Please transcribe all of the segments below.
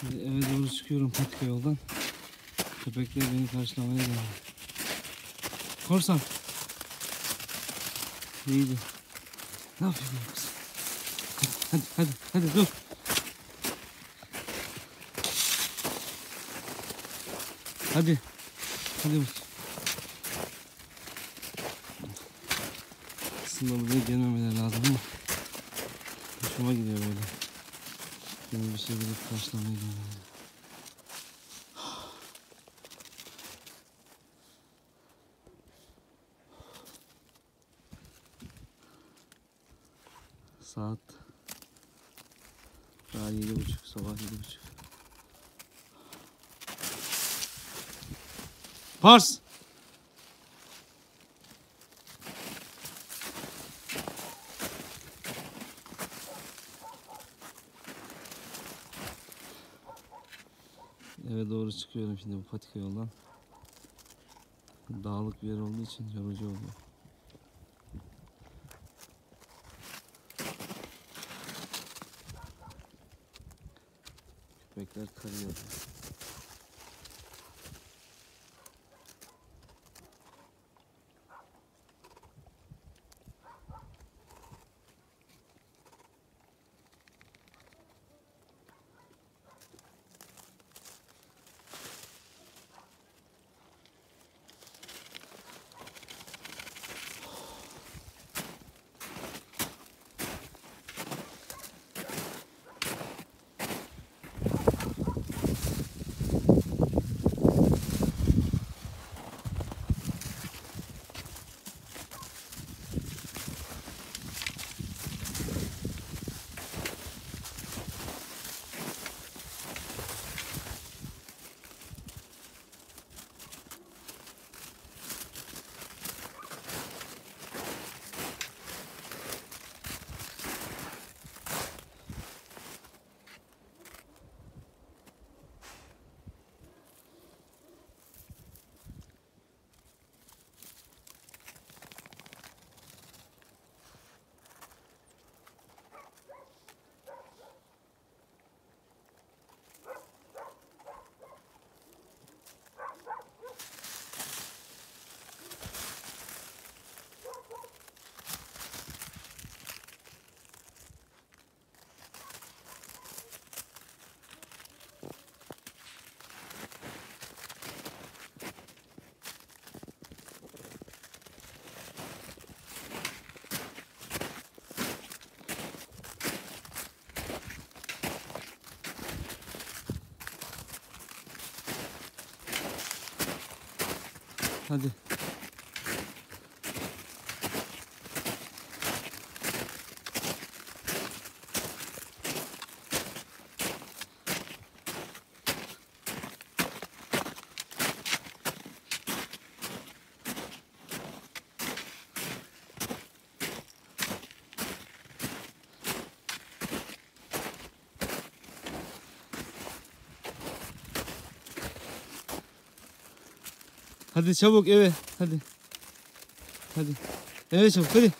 Şimdi eve doğru çıkıyorum patika yoldan. Köpekler beni karşılamaya geldi. Korsan. İyiydi. Ne yapıyorsun kız? Hadi hadi hadi, dur. Hadi. Hadi bakayım. Aslında buraya gelmemeleri lazım ama hoşuma gidiyor böyle. Bir şey bilip karşılamaya gelmeleri. Saat daha yedi buçuk, sabah yedi buçuk. Pars! Eve doğru çıkıyorum şimdi bu patika yoldan. Dağlık bir yer olduğu için yorucu oluyor. Köpekler karıyor. Hadi. Hadi çabuk eve. Hadi. Hadi. Eve çabuk hadi.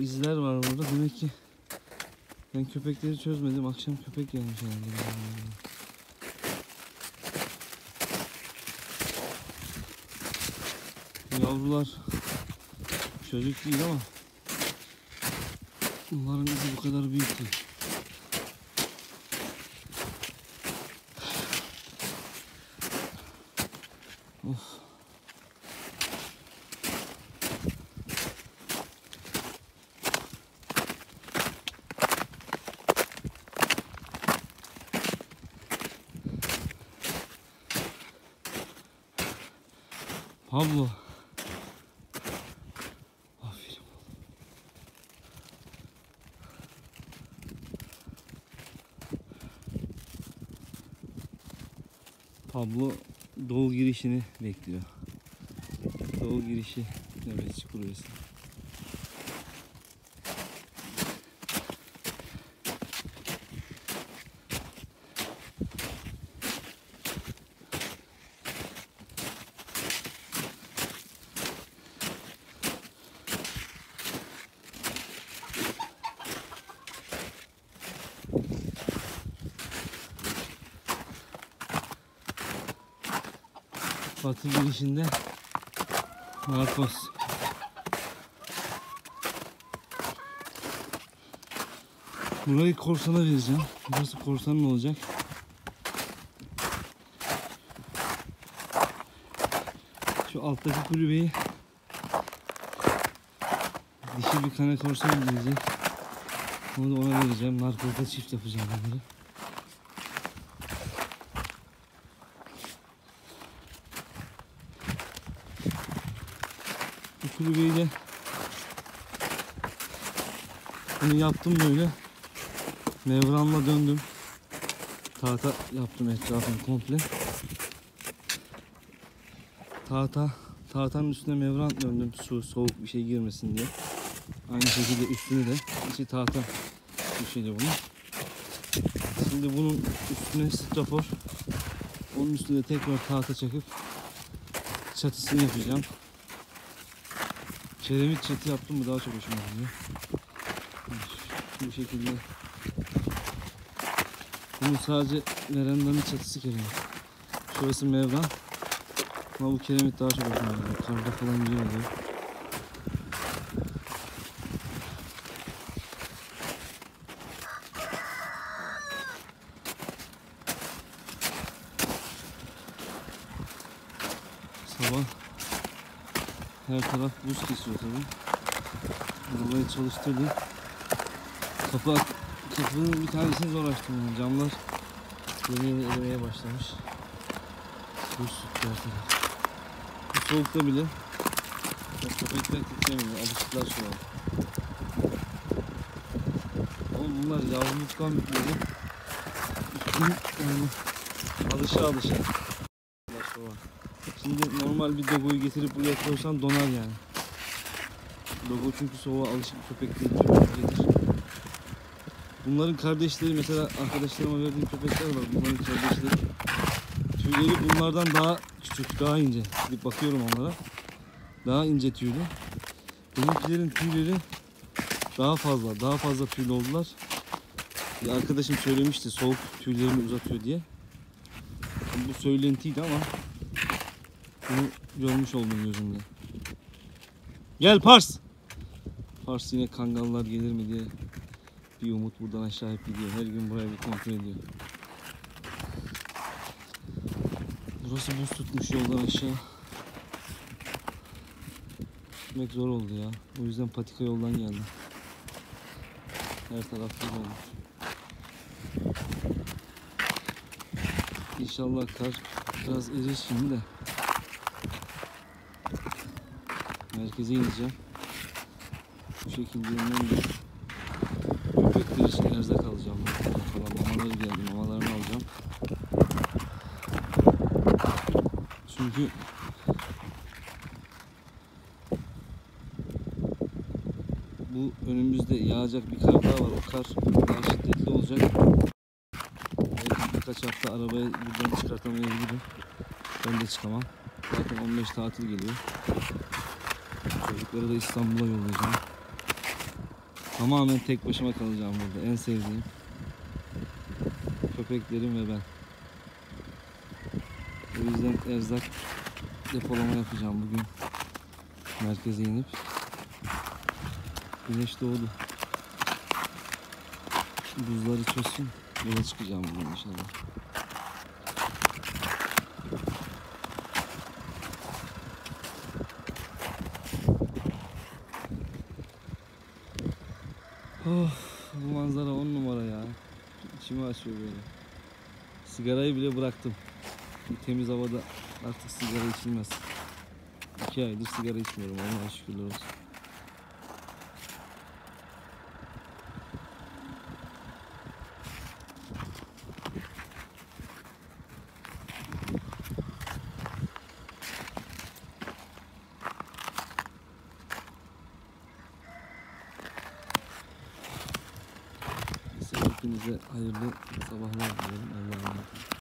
İzler var burada. Demek ki ben köpekleri çözmedim. Akşam köpek gelmiş herhalde. Yavrular çocuk değil ama bunların izi bu kadar büyük değil. Of. Pablo. Pablo doğu girişini bekliyor. Doğu girişi nöbetçi kulübesi. Batı girişinde narkoz. Burayı korsana vereceğim. Burası korsanın olacak. Şu alttaki kulübeyi dişi bir kane korsan gelecek. Onu da ona vereceğim. Narkozda çift yapacağım bunları. De bunu yaptım böyle. Mevranla döndüm. Tahta yaptım etrafını komple. Tahta, tahtanın üstüne mevran döndüm su soğuk bir şey girmesin diye. Aynı şekilde üstünü de içi tahta düşeli bunu. Şimdi bunun üstüne strafor, onun üstüne tekrar tahta çakıp çatısını yapacağım. Çeremit çatı yaptım mı daha çok hoşuma gidiyor. Bu şekilde. Bunun sadece verandanın çatısı keremit. Şurası mevran. Ama bu keremit daha çok hoşuma gidiyor. Karda falan güzel oluyor. Sabah her taraf buz kesiyor tabii. Arabayı çalıştırdım. Kapı kapının bir tanesini zor açtım. Yani. Camlar yeni erimeye başlamış. Buz tuttu her taraf. Bu soğukta bile köpekler titremiyor. Alışıklar şu an. Ama bunlar yavruluktan bitmedi. Üstün yani alışa alışa. Şu an. Şimdi normal bir dogoyu getirip buraya koysan donar yani. Dogo çünkü soğuğa alışık bir köpek değil. Bunların kardeşleri mesela arkadaşlarıma verdiğim köpekler var. Bunların kardeşleri. Tüyleri bunlardan daha küçük, daha ince. Gidip bakıyorum onlara. Daha ince tüylü. Benimkilerin tüyleri daha fazla, daha fazla tüylü oldular. Bir arkadaşım söylemişti soğuk tüylerini uzatıyor diye. Bu söylentiydi ama bunu görmüş oldum gözümle. Gel Pars. Pars yine kangallar gelir mi diye bir umut buradan aşağı hep gidiyor. Her gün buraya bir kontrol ediyor. Burası buz tutmuş yoldan aşağı. Gitmek zor oldu ya. O yüzden patika yoldan geldim. Her taraf buz olmuş. İnşallah kar biraz erir şimdi de. Merkeze ineceğim. Bu şekilde inmem de köpekler için erzak alacağım. Falan mamaları geldi. Mamalarını alacağım. Çünkü bu önümüzde yağacak bir kar daha var. O kar daha şiddetli olacak. Belki birkaç hafta arabayı buradan çıkartamayabilirim. Ben de çıkamam. Zaten 15 tatil geliyor. Çocukları da İstanbul'a yollayacağım. Tamamen tek başıma kalacağım burada. En sevdiğim. Köpeklerim ve ben. O yüzden erzak depolama yapacağım bugün. Merkeze inip. Güneş doğdu. Buzları çözsün. Yola çıkacağım bugün inşallah. Oh, bu manzara on numara ya. İçimi açıyor böyle. Sigarayı bile bıraktım. Temiz havada artık sigara içilmez. İki aydır sigara içmiyorum. Allah'a şükürler olsun. Hepinize hayırlı sabahlar dilerim. Allah'a emanet olun.